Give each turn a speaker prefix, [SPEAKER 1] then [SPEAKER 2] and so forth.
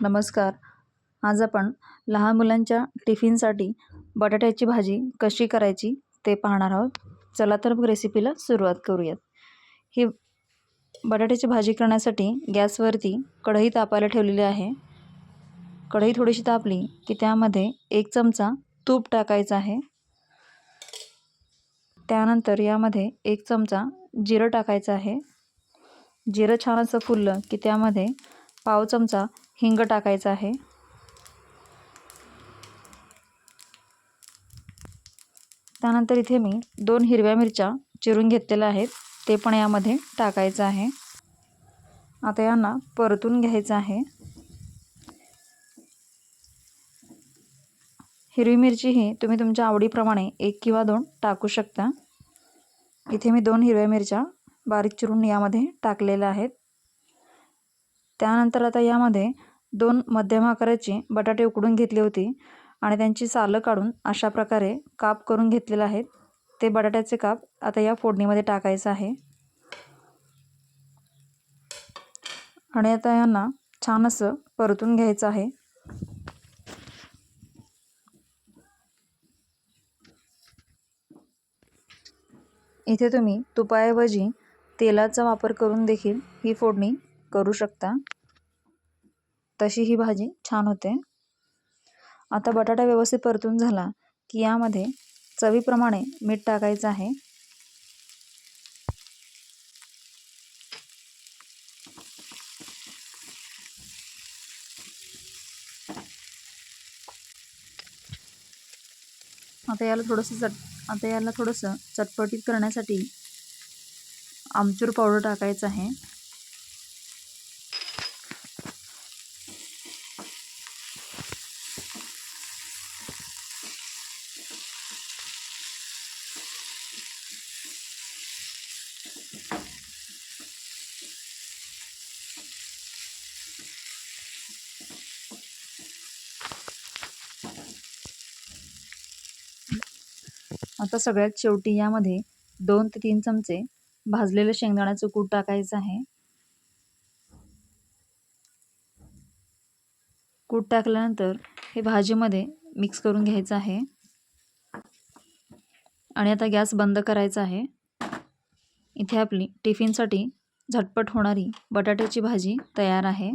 [SPEAKER 1] नमस्कार. आज आपण लहान मुलांच्या टिफिनसाठी बटाट्याची भाजी कशी करायची ते पाहणार आहोत. चला तर मग रेसिपीला सुरुवात करूयात. ही बटाट्याची भाजी करण्यासाठी गॅसवरती कढई तापायला ठेवलेली आहे. कढई थोडीशी तापली की त्यामध्ये एक चमचा तूप टाकायचं आहे. त्यानंतर यामध्ये एक चमचा जिरं टाकायचं आहे. जिरं छान असं फुललं की त्यामध्ये पाव चमचा हिंग टाकायचं आहे. त्यानंतर इथे मी दोन हिरव्या मिरच्या चिरून घेतलेल्या आहेत. ते पण यामध्ये टाकायचं आहे. आता यांना परतून घ्यायचं आहे. हिरवी मिरची ही तुम्ही तुमच्या आवडीप्रमाणे एक किंवा दोन टाकू शकता. इथे मी दोन हिरव्या मिरच्या बारीक चिरून यामध्ये टाकलेल्या आहेत. त्यानंतर आता यामध्ये दोन मध्यम आकाराचे बटाटे उकडून घेतले होते आणि त्यांची सालं काढून अशा प्रकारे काप करून घेतलेले आहेत. ते बटाट्याचे काप आता या फोडणीमध्ये टाकायचं आहे. आणि आता यांना छान असं परतून घ्यायचं आहे. इथे तुम्ही तुपाऐवजी तेलाचा वापर करून देखील ही फोडणी करू शकता. तशी ही भाजी छान होते. आता बटाटा व्यवस्थित परतून झाला की यामध्ये चवीप्रमाणे मीठ टाकायचं आहे. आता याला थोडंसं चट आता याला थोडंसं चटपटीत करण्यासाठी आमचूर पावडर टाकायचं आहे. आता सगळ्यात शेवटी यामध्ये दोन ते तीन चमचे भाजलेलं शेंगदाण्याचं कूट टाकायचं आहे. कूट टाकल्यानंतर हे भाजीमध्ये मिक्स करून घ्यायचं आहे. आणि आता गॅस बंद करायचा आहे. इथे आपली टिफिनसाठी झटपट होणारी बटाट्याची भाजी तयार आहे.